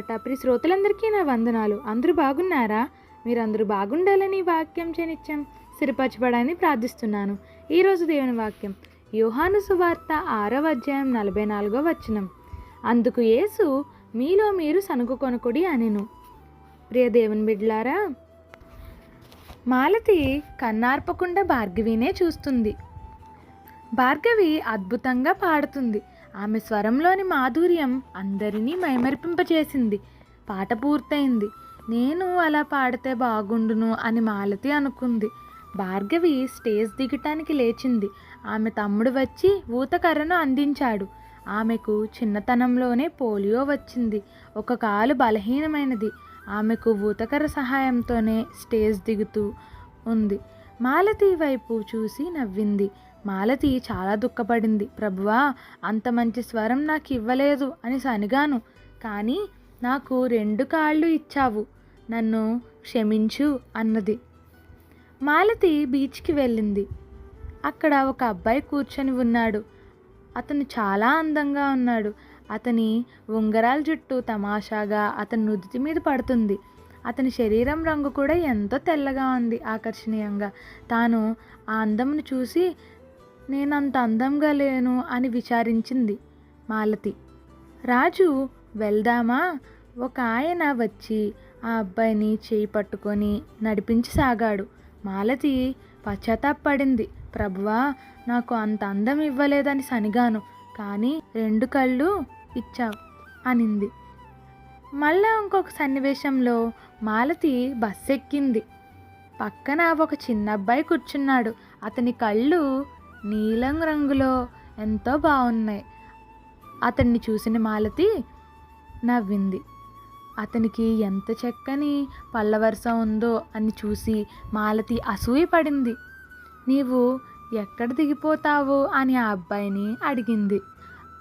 మాట. ప్రి శ్రోతలందరికీ నా వందనాలు. అందరూ బాగున్నారా? మీరందరూ బాగుండాలని వాక్యం చేనిచ్చాం. సిరిపరచబడని ప్రార్థిస్తున్నాను. ఈరోజు దేవుని వాక్యం. యోహాను సువార్త ఆరవ అధ్యాయం నలభై నాలుగో వచనం. అందుకు యేసు మీలో మీరు సనుగు కొనుకుడి అనెను. ప్రియ దేవుని బిడ్లారా మాలతి కన్నార్పకుండా భార్గవినే చూస్తుంది. భార్గవి అద్భుతంగా పాడుతుంది. ఆమె స్వరంలోని మాధుర్యం అందరినీ మైమరిపింపచేసింది. పాట పూర్తయింది. నేను అలా పాడితే బాగుండును అని మాలతి అనుకుంది. భార్గవి స్టేజ్ దిగటానికి లేచింది. ఆమె తమ్ముడు వచ్చి ఊతకర్రను అందించాడు. ఆమెకు చిన్నతనంలోనే పోలియో వచ్చింది. ఒక కాలు బలహీనమైనది. ఆమెకు ఊతకర్ర సహాయంతోనే స్టేజ్ దిగుతూ ఉంది. మాలతి వైపు చూసి నవ్వింది. మాలతి చాలా దుఃఖపడింది. ప్రభువా అంత మంచి స్వరం నాకు ఇవ్వలేదు అని సనిగాను. కానీ నాకు రెండు కాళ్ళు ఇచ్చావు. నన్ను క్షమించు అన్నది. మాలతి బీచ్కి వెళ్ళింది. అక్కడ ఒక అబ్బాయి కూర్చొని ఉన్నాడు. అతను చాలా అందంగా ఉన్నాడు. అతని ఉంగరాల జుట్టు తమాషాగా అతని నుదుటి మీద పడుతుంది. అతని శరీరం రంగు కూడా ఎంతో తెల్లగా ఉంది ఆకర్షణీయంగా. తాను ఆ అందమును చూసి నేను అంత అందంగా లేను అని విచారించింది మాలతి. రాజు వెళ్దామా? ఒక ఆయన వచ్చి ఆ అబ్బాయిని చేయి పట్టుకొని నడిపించసాగాడు మాలతి పశ్చాత్తాపడింది. ప్రభువా నాకు అంత అందం ఇవ్వలేదని సనిగాను కానీ రెండు కళ్ళు ఇచ్చావు అనింది. మళ్ళా ఇంకొక సన్నివేశంలో మాలతి బస్ ఎక్కింది పక్కన ఒక చిన్న అబ్బాయి కూర్చున్నాడు. అతని కళ్ళు నీలం రంగులో ఎంతో బాగున్నాయి అతన్ని చూసిన మాలతి నవ్వింది. అతనికి ఎంత చక్కని పల్లవరస ఉందో అని చూసి మాలతి అసూయపడింది నీవు ఎక్కడ దిగిపోతావు? అని ఆ అబ్బాయిని అడిగింది.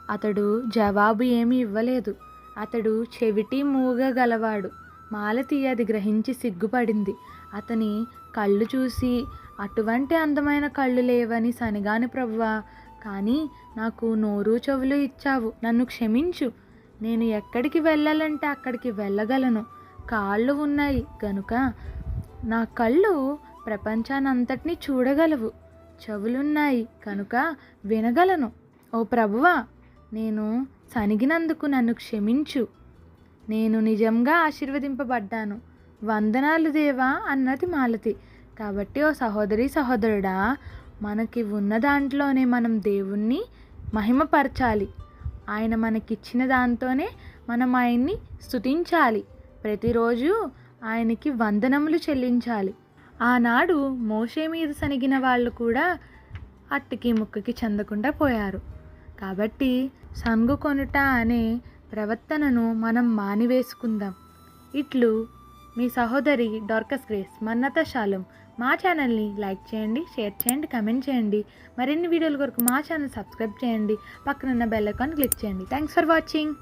అతడు జవాబు ఏమీ ఇవ్వలేదు. అతడు చెవిటి మూగ గలవాడు మాలతి అది గ్రహించి సిగ్గుపడింది. అతని కళ్ళు చూసి అటువంటి అందమైన కళ్ళు లేవని సనిగాని ప్రవ్వా కానీ నాకు నోరు చెవులు ఇచ్చావు. నన్ను క్షమించు. నేను ఎక్కడికి వెళ్ళాలంటే అక్కడికి వెళ్ళగలను. కాళ్ళు ఉన్నాయి గనుక నా కళ్ళు ప్రపంచానంతటినీ చూడగలవు. చెవులున్నాయి కనుక వినగలను. ఓ ప్రభువా నేను సనిగినందుకు నన్ను క్షమించు. నేను నిజంగా ఆశీర్వదింపబడ్డాను. వందనాలు దేవా అన్నది మాలతి. కాబట్టి ఓ సహోదరి సహోదరుడా మనకి ఉన్న దాంట్లోనే మనం దేవుణ్ణి మహిమపరచాలి. ఆయన మనకిచ్చిన దాంతోనే మనం ఆయన్ని స్తుతించాలి. ప్రతిరోజు ఆయనకి వందనములు చెల్లించాలి. ఆనాడు మోషే మీద సనిగిన వాళ్ళు కూడా అట్టికి ముక్కకి చెందకుండా పోయారు. కాబట్టి సంగు కొనుట అనే ప్రవర్తనను మనం మానివేసుకుందాం. ఇట్లు మీ సహోదరి డార్కస్ గ్రేస్ మన్నత శాలం. మా ఛానల్ని లైక్ చేయండి షేర్ చేయండి కమెంట్ చేయండి. మరిన్ని వీడియోల కొరకు మా ఛానల్ సబ్స్క్రైబ్ చేయండి. పక్కనున్న బెల్ ఐకాన్ క్లిక్ చేయండి. Thanks for watching.